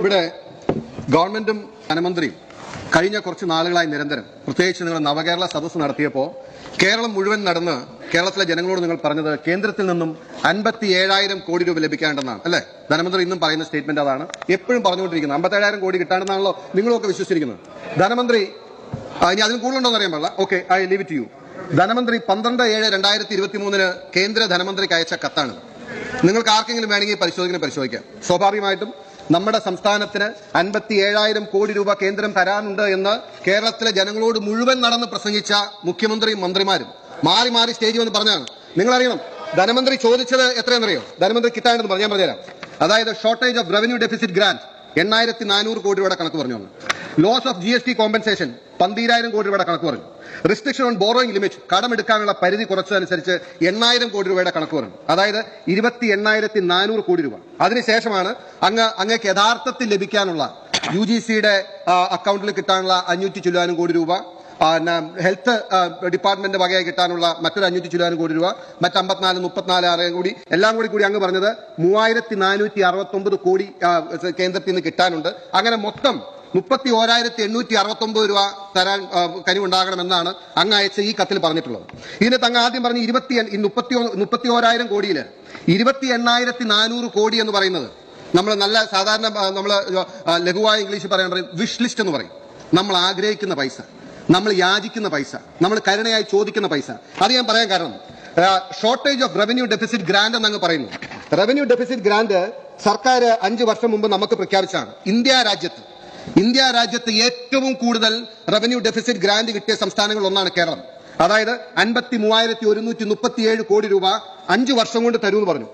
ഇവിടെ ഗവൺമെന്റും ധനമന്ത്രിയും കഴിഞ്ഞ കുറച്ച് നാളുകളായി നിരന്തരം പ്രത്യേകിച്ച് നിങ്ങൾ നവകേരള സദസ്സ് നടത്തിയപ്പോൾ കേരളം മുഴുവൻ നടന്ന് കേരളത്തിലെ ജനങ്ങളോട് നിങ്ങൾ പറഞ്ഞത് കേന്ദ്രത്തിൽ നിന്നും അൻപത്തി ഏഴായിരം കോടി രൂപ ലഭിക്കാണ്ടെന്നാണ് അല്ലേ? ധനമന്ത്രി ഇന്നും പറയുന്ന സ്റ്റേറ്റ്മെന്റ് അതാണ്. എപ്പോഴും പറഞ്ഞുകൊണ്ടിരിക്കുന്നത് അമ്പത്തേഴായിരം കോടി കിട്ടാണ്ടെന്നാണല്ലോ നിങ്ങളൊക്കെ വിശ്വസിച്ചിരിക്കുന്നത്. ധനമന്ത്രി ഇനി അതിന് കൂടുതലുണ്ടോന്ന് അറിയാൻ പാടില്ല. Okay I leave it you ധനമന്ത്രി പന്ത്രണ്ട് ഏഴ് രണ്ടായിരത്തി ഇരുപത്തി മൂന്നിന് കേന്ദ്ര ധനമന്ത്രിക്ക് അയച്ച കത്താണ്. നിങ്ങൾക്ക് ആർക്കെങ്കിലും വേണമെങ്കിൽ പരിശോധിക്കുന്ന പരിശോധിക്കാം. സ്വാഭാവികമായിട്ടും നമ്മുടെ സംസ്ഥാനത്തിന് അൻപത്തി ഏഴായിരം കോടി രൂപ കേന്ദ്രം തരാനുണ്ട് എന്ന് കേരളത്തിലെ ജനങ്ങളോട് മുഴുവൻ നടന്ന് പ്രസംഗിച്ച മുഖ്യമന്ത്രിയും മന്ത്രിമാരും. മാറി മാറി സ്റ്റേജിൽ വന്ന് പറഞ്ഞാണ്. നിങ്ങൾ അറിയണം ധനമന്ത്രി ചോദിച്ചത് എത്രയെന്നറിയോ ധനമന്ത്രി കിട്ടാനെന്ന് പറഞ്ഞു. ഞാൻ പറഞ്ഞുതരാം. അതായത് shortage of revenue deficit grant എണ്ണായിരത്തി നാനൂറ് കോടി രൂപയുടെ കണക്ക് പറഞ്ഞു loss of G S T compensation പന്തീരായിരം കോടി രൂപയുടെ കണക്ക് പറഞ്ഞു. റിസ്ട്രിക്ഷൻ ഓൺ ബോറോയിങ് ലിമിറ്റ് കടമെടുക്കാനുള്ള പരിധി കുറച്ചതനുസരിച്ച് എണ്ണായിരം കോടി രൂപയുടെ കണക്ക് പറഞ്ഞു. അതായത് ഇരുപത്തി എണ്ണായിരത്തി നാനൂറ് കോടി രൂപ. അതിനുശേഷമാണ് അങ്ങ് അങ്ങേക്ക് യഥാർത്ഥത്തിൽ ലഭിക്കാനുള്ള യു ജി സിയുടെ അക്കൗണ്ടിൽ കിട്ടാനുള്ള അഞ്ഞൂറ്റി ചില്ലാനും കോടി രൂപ. ഹെൽത്ത് ഡിപ്പാർട്ട്മെന്റ് വകയായി കിട്ടാനുള്ള മറ്റൊരു അഞ്ഞൂറ്റി ചില്ലാനും കോടി രൂപ മറ്റ് അമ്പത്തിനാല് മുപ്പത്തിനാല് ആറ് കൂടി എല്ലാം കൂടി കൂടി അങ്ങ് പറഞ്ഞത് മൂവായിരത്തി നാനൂറ്റി അറുപത്തി ഒമ്പത് കോടി കേന്ദ്രത്തിൽ നിന്ന് കിട്ടാനുണ്ട്. അങ്ങനെ മൊത്തം മുപ്പത്തി ഓരായിരത്തി എണ്ണൂറ്റി അറുപത്തി ഒമ്പത് രൂപ തരാൻ കനിവുണ്ടാകണമെന്നാണ് അങ്ങ് അയച്ച ഈ കത്തിൽ പറഞ്ഞിട്ടുള്ളത്. ഇതിന് തങ്ങ ആദ്യം പറഞ്ഞ ഇരുപത്തി മുപ്പത്തി മുപ്പത്തി ഓരായിരം കോടിയിൽ ഇരുപത്തി എണ്ണായിരത്തി നാനൂറ് കോടി എന്ന് പറയുന്നത് നമ്മൾ നല്ല സാധാരണ നമ്മൾ ലഘുവായ ഇംഗ്ലീഷിൽ പറയാൻ പറയും വിഷ് ലിസ്റ്റ് എന്ന് പറയും. നമ്മൾ ആഗ്രഹിക്കുന്ന പൈസ. നമ്മൾ യാചിക്കുന്ന പൈസ നമ്മൾ കരുണയായി ചോദിക്കുന്ന പൈസ. അത് ഞാൻ പറയാൻ കാരണം shortage of revenue deficit grant എന്നങ്ങ് പറയുന്നു. റവന്യൂ ഡെഫിസിറ്റ് ഗ്രാൻഡ് സർക്കാർ അഞ്ചു വർഷം മുമ്പ് നമുക്ക് പ്രഖ്യാപിച്ചാണ് ഇന്ത്യ രാജ്യത്ത് ഇന്ത്യ രാജ്യത്ത് ഏറ്റവും കൂടുതൽ റവന്യൂ ഡെഫിസിറ്റ് ഗ്രാൻഡ് കിട്ടിയ സംസ്ഥാനങ്ങളിൽ ഒന്നാണ് കേരളം. അതായത് അൻപത്തി മൂവായിരത്തി ഒരുന്നൂറ്റി മുപ്പത്തിയേഴ് കോടി രൂപ അഞ്ചു വർഷം കൊണ്ട് തരുമെന്ന് പറഞ്ഞു.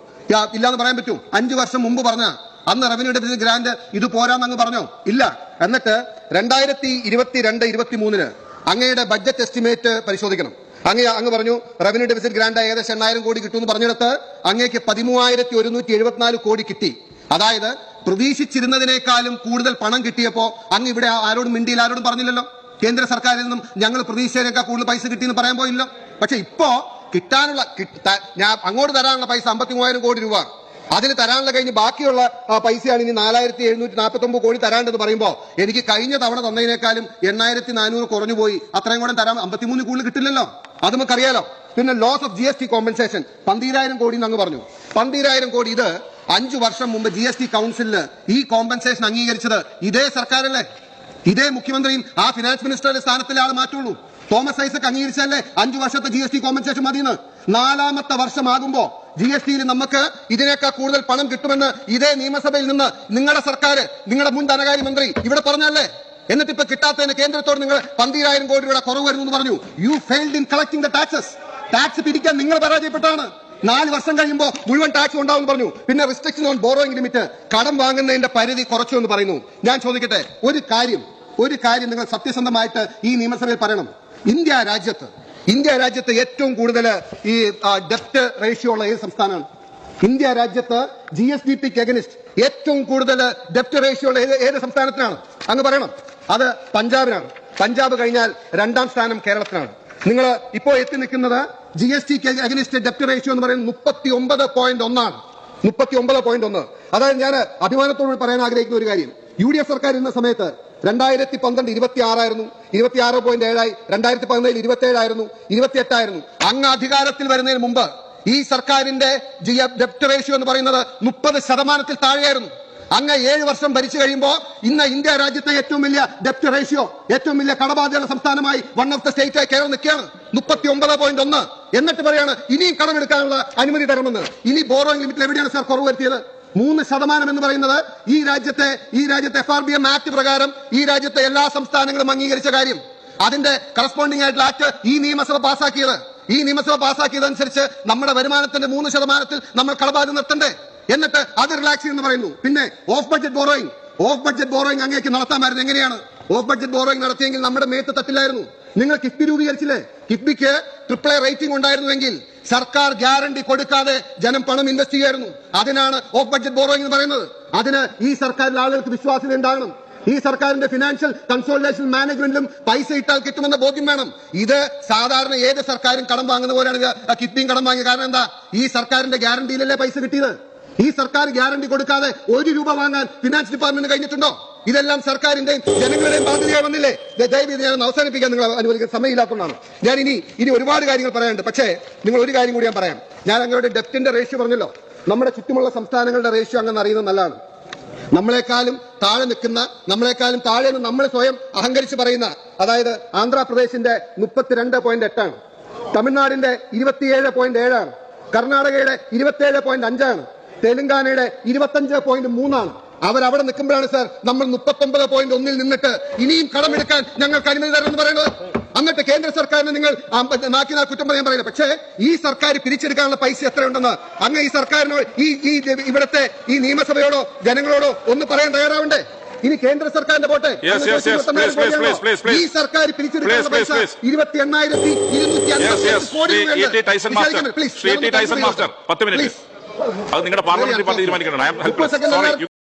ഇല്ലാന്ന് പറയാൻ പറ്റൂ. അഞ്ചു വർഷം മുമ്പ് പറഞ്ഞ അന്ന് റവന്യൂ ഡെഫിസിറ്റ് ഗ്രാൻഡ് ഇത് പോരാന്നങ്ങ് പറഞ്ഞോ? ഇല്ല. എന്നിട്ട് രണ്ടായിരത്തി ഇരുപത്തിരണ്ട് ഇരുപത്തി മൂന്നിന് അങ്ങയുടെ ബഡ്ജറ്റ് എസ്റ്റിമേറ്റ് പരിശോധിക്കണം. അങ്ങ് അങ്ങ് പറഞ്ഞു റവന്യൂ ഡെഫിസിറ്റ് ഗ്രാന്റ് ഏകദേശം എണ്ണായിരം കോടി കിട്ടുമെന്ന് പറഞ്ഞിടത്ത് അങ്ങേക്ക് പതിമൂവായിരത്തി ഒരുന്നൂറ്റി എഴുപത്തിനാല് കോടി കിട്ടി. അതായത് പ്രതീക്ഷിച്ചിരുന്നതിനേക്കാളും കൂടുതൽ പണം കിട്ടിയപ്പോൾ അങ്ങ് ഇവിടെ ആരോടും മിണ്ടിയിൽ ആരോടും പറഞ്ഞില്ലല്ലോ. കേന്ദ്ര സർക്കാരിൽ നിന്നും ഞങ്ങൾ പ്രതീക്ഷിച്ചതിനേക്കാൾ കൂടുതൽ പൈസ കിട്ടിയെന്ന് പറയാൻ പോയില്ലോ പക്ഷെ ഇപ്പോ കിട്ടാനുള്ള ഞാൻ അങ്ങോട്ട് തരാനുള്ള പൈസ അമ്പത്തി മൂവായിരം കോടി രൂപ. അതിന് തരാനുള്ള കഴിഞ്ഞ് ബാക്കിയുള്ള പൈസയാണ് ഇനി നാലായിരത്തി എഴുന്നൂറ്റി നാൽപ്പത്തി ഒമ്പത് കോടി തരാണ്ടെന്ന് പറയുമ്പോൾ എനിക്ക് കഴിഞ്ഞ തവണ തന്നതിനേക്കാളും എണ്ണായിരത്തി നാനൂറ് കുറഞ്ഞു പോയി. അത്രയും കൂടെ തരാം അമ്പത്തിമൂന്ന് കൂടുതൽ കിട്ടില്ലല്ലോ? അത് നമുക്കറിയാലോ. പിന്നെ loss of G S T compensation പന്തീരായിരം കോടി എന്ന് അങ്ങ് പറഞ്ഞു. പന്തീരായിരം കോടി ഇത് അഞ്ചു വർഷം മുമ്പ് ജി എസ് ടി കൗൺസിലിന് ഈ കോമ്പൻസേഷൻ അംഗീകരിച്ചത് ഇതേ സർക്കാരല്ലേ? ഇതേ മുഖ്യമന്ത്രിയും ആ ഫിനാൻസ് മിനിസ്റ്ററുടെ സ്ഥാനത്തിലെ ആൾ മാറ്റുള്ളൂ. തോമസ് ഐസക് അംഗീകരിച്ചല്ലേ അഞ്ചു വർഷത്തെ ജി എസ് ടി കോമ്പൻസേഷൻ മതിയെന്ന്. നാലാമത്തെ വർഷമാകുമ്പോ ജി എസ് ടിയിൽ നമുക്ക് ഇതിനേക്കാൾ കൂടുതൽ പണം കിട്ടുമെന്ന് ഇതേ നിയമസഭയിൽ നിന്ന് നിങ്ങളുടെ സർക്കാർ നിങ്ങളുടെ മുൻ ധനകാര്യ മന്ത്രി ഇവിടെ പറഞ്ഞല്ലേ എന്നിട്ട് ഇപ്പൊ കിട്ടാത്തതിന് കേന്ദ്രത്തോട് നിങ്ങൾ പന്തിരായിരം കോടി രൂപയുടെ കുറവ് വരുന്നു എന്ന് പറഞ്ഞു. You failed in collecting the taxes tax പിരിക്കാൻ നിങ്ങൾ പരാജയപ്പെട്ടാണ് നാല് വർഷം കഴിയുമ്പോൾ മുഴുവൻ ടാക്സ് ഉണ്ടാവും പറഞ്ഞു. പിന്നെ റിസ്ട്രിക്ഷൻ ഓൺ ബോറോയിങ് ലിമിറ്റ് കടം വാങ്ങുന്നതിന്റെ പരിധി കുറച്ചു എന്ന് പറയുന്നു. ഞാൻ ചോദിക്കട്ടെ ഒരു കാര്യം ഒരു കാര്യം നിങ്ങൾ സത്യസന്ധമായിട്ട് ഈ നിയമസഭയിൽ പറയണം. ഇന്ത്യ രാജ്യത്ത് ഇന്ത്യ രാജ്യത്ത് ഏറ്റവും കൂടുതൽ ഈ ഡെപ്റ്റ് റേഷ്യോ ഉള്ള ഏത് സംസ്ഥാനമാണ്? ഇന്ത്യ രാജ്യത്ത് ജി എസ് ഡി പിക്ക് അഗനിസ്റ്റ് ഏറ്റവും കൂടുതൽ ഡെപ്റ്റ് റേഷ്യോ ഉള്ള ഏത് സംസ്ഥാനത്തിനാണ്? അങ്ങ് പറയണം. അത് പഞ്ചാബിനാണ്. പഞ്ചാബ് കഴിഞ്ഞാൽ രണ്ടാം സ്ഥാനം കേരളത്തിനാണ്. നിങ്ങൾ ഇപ്പോൾ എത്തി നിൽക്കുന്നത് ജി എസ് ടിക്ക് അഗനിസ്റ്റ് ഡെപ്റ്റ് റേഷ്യോ എന്ന് പറയുന്നത് മുപ്പത്തി ഒമ്പത് പോയിന്റ് ഒന്നാണ്. മുപ്പത്തി ഒമ്പത് പോയിന്റ് ഒന്ന്. അതായത് ഞാൻ അഭിമാനത്തോട് പറയാൻ ആഗ്രഹിക്കുന്ന ഒരു കാര്യം. യു ഡി എഫ് സർക്കാർ ഇരുന്ന സമയത്ത് രണ്ടായിരത്തി പന്ത്രണ്ട് ഇരുപത്തി ആറായിരുന്നു ഇരുപത്തി ആറ് പോയിന്റ് ഏഴായി. രണ്ടായിരത്തി പതിനേഴ് ഇരുപത്തി ഏഴായിരുന്നു ഇരുപത്തി എട്ടായിരുന്നു അങ്ങ് അധികാരത്തിൽ വരുന്നതിന് മുമ്പ് ഈ സർക്കാരിന്റെ ജി ഡെപ്റ്റ് റേഷ്യോ എന്ന് പറയുന്നത് മുപ്പത് ശതമാനത്തിൽ താഴെയായിരുന്നു. അങ്ങ് ഏഴ് വർഷം ഭരിച്ചു കഴിയുമ്പോൾ ഇന്ന് ഇന്ത്യ രാജ്യത്തെ ഏറ്റവും വലിയ ഡെപ്റ്റ് റേഷ്യോ ഏറ്റവും വലിയ കടബാധ്യത സംസ്ഥാനമായി വൺ ഓഫ് ദ സ്റ്റേറ്റ് ആയി കയറി നിൽക്കുകയാണ്. മുപ്പത്തി ഒമ്പത് പോയിന്റ് ഒന്ന്. എന്നിട്ട് പറയാണ് ഇനിയും കടമെടുക്കാനുള്ള അനുമതി തരണമെന്ന്. ഇനി ബോറോയിങ് ലിമിറ്റിൽ എവിടെയാണ് സാർ കുറവ് വരുത്തിയത്? മൂന്ന് ശതമാനം എന്ന് പറയുന്നത് ഈ രാജ്യത്തെ ഈ രാജ്യത്തെ F R B M act പ്രകാരം ഈ രാജ്യത്തെ എല്ലാ സംസ്ഥാനങ്ങളും അംഗീകരിച്ച കാര്യം. അതിന്റെ കറസ്പോണ്ടിംഗ് ആയിട്ടുള്ള ആക്ട് ഈ നിയമസഭ പാസാക്കിയത്. ഈ നിയമസഭ പാസാക്കിയതനുസരിച്ച് നമ്മുടെ വരുമാനത്തിന്റെ മൂന്ന് ശതമാനത്തിൽ നമ്മൾ കടബാധ്യത നിർത്തണ്ടേ. എന്നിട്ട് അത് റിലാക്സ് എന്ന് പറയുന്നു. പിന്നെ off budget borrowing off budget borrowing അങ്ങേക്ക് നടത്താമായിരുന്നു. എങ്ങനെയാണ്? ഓഫ് ബഡ്ജറ്റ് ബോറോയിങ് നടത്തിയെങ്കിൽ നമ്മുടെ മേത്ത് തട്ടില്ലായിരുന്നു. നിങ്ങൾ കിഫ്ബി രൂപീകരിച്ചില്ലേ? കിഫ്ബിക്ക് ട്രിപ്പിൾ എ റേറ്റിംഗ് ഉണ്ടായിരുന്നുവെങ്കിൽ സർക്കാർ ഗ്യാരണ്ടി കൊടുക്കാതെ ജനം പണം ഇൻവെസ്റ്റ് ചെയ്യായിരുന്നു അതിനാണ് ഓഫ് ബഡ്ജറ്റ് ബോറോയിങ് എന്ന് പറയുന്നത്. അതിന് ഈ സർക്കാരിലെ ആളുകൾക്ക് വിശ്വാസ്യത ഉണ്ടാകണം. ഈ സർക്കാരിന്റെ ഫിനാൻഷ്യൽ കൺസോളിഡേഷൻ മാനേജ്മെന്റിലും പൈസ ഇട്ടാൽ കിട്ടുമെന്ന ബോധ്യം വേണം. ഇത് സാധാരണ ഏത് സർക്കാരും കടം വാങ്ങുന്ന പോലെയാണ് കിഫ്ബിയും കടം വാങ്ങിയത് കാരണം എന്താ? ഈ സർക്കാരിന്റെ ഗ്യാരണ്ടിയിലല്ലേ പൈസ കിട്ടിയത്? ഈ സർക്കാർ ഗ്യാരണ്ടി കൊടുക്കാതെ ഒരു രൂപ വാങ്ങാൻ ഫിനാൻസ് ഡിപ്പാർട്ട്മെന്റ് കഴിഞ്ഞിട്ടുണ്ടോ? ഇതെല്ലാം സർക്കാരിന്റെയും ജനങ്ങളുടെയും ബാധ്യതയായി വന്നില്ലേ? ദയവ് ഞാൻ അവസാനിപ്പിക്കാൻ നിങ്ങൾ അനുവദിക്കുന്ന സമയമില്ലാത്തതുകൊണ്ടാണ്. ഞാൻ ഇനി ഇനി ഒരുപാട് കാര്യങ്ങൾ പറയാനുണ്ട്. പക്ഷേ നിങ്ങൾ ഒരു കാര്യം കൂടി ഞാൻ പറയാം. ഞാൻ അങ്ങോട്ട് ഡെപ്റ്റിന്റെ റേഷ്യോ പറഞ്ഞല്ലോ. നമ്മുടെ ചുറ്റുമുള്ള സംസ്ഥാനങ്ങളുടെ റേഷ്യോ അങ്ങനെ അറിയുന്നത് നല്ലതാണ്. നമ്മളെക്കാളും താഴെ നിൽക്കുന്ന നമ്മളെക്കാളും താഴെ നമ്മൾ സ്വയം അഹങ്കരിച്ച് പറയുന്ന അതായത് ആന്ധ്രാപ്രദേശിന്റെ മുപ്പത്തിരണ്ട് പോയിന്റ് എട്ടാണ് തമിഴ്നാടിന്റെ ഇരുപത്തിയേഴ് പോയിന്റ് ഏഴാണ് കർണാടകയുടെ ഇരുപത്തിയേഴ് പോയിന്റ് അഞ്ചാണ് തെലങ്കാനയുടെ ഇരുപത്തഞ്ച് പോയിന്റ് മൂന്നാണ് അവരവിടെ നിൽക്കുമ്പോഴാണ് സാർ നമ്മൾ മുപ്പത്തൊമ്പത് പോയിന്റ് ഒന്നിൽ നിന്നിട്ട് ഇനിയും കടമെടുക്കാൻ ഞങ്ങൾക്ക് അനുമതി തരണമെന്ന് പറയുന്നത്? എന്നിട്ട് കേന്ദ്ര സർക്കാരിന് നിങ്ങൾ ആ, നാക്കി നാ കുറ്റം പറയാൻ പറയില്ല. പക്ഷേ ഈ സർക്കാർ പിരിച്ചെടുക്കാനുള്ള പൈസ എത്രയുണ്ടെന്ന് അങ്ങ് ഈ സർക്കാരിനോട് ഈ ഈ ഇവിടുത്തെ ഈ നിയമസഭയോടോ ജനങ്ങളോടോ ഒന്ന് പറയാൻ തയ്യാറാവണ്ടേ? ഇനി കേന്ദ്ര സർക്കാരിന്റെ പോട്ടെ. ഈ സർക്കാർ പിരിച്ചെടുക്കാനുള്ള പൈസ. ഇരുപത്തി എണ്ണായിരത്തി ഇരുന്നൂറ്റി Yes, yes. Crore Shri E T Tyson master Shri E T Tyson master പത്ത് മിനിറ്റ് അത് നിങ്ങളുടെ പാർലമെന്ററി പാർട്ടി തീരുമാനിക്കണം?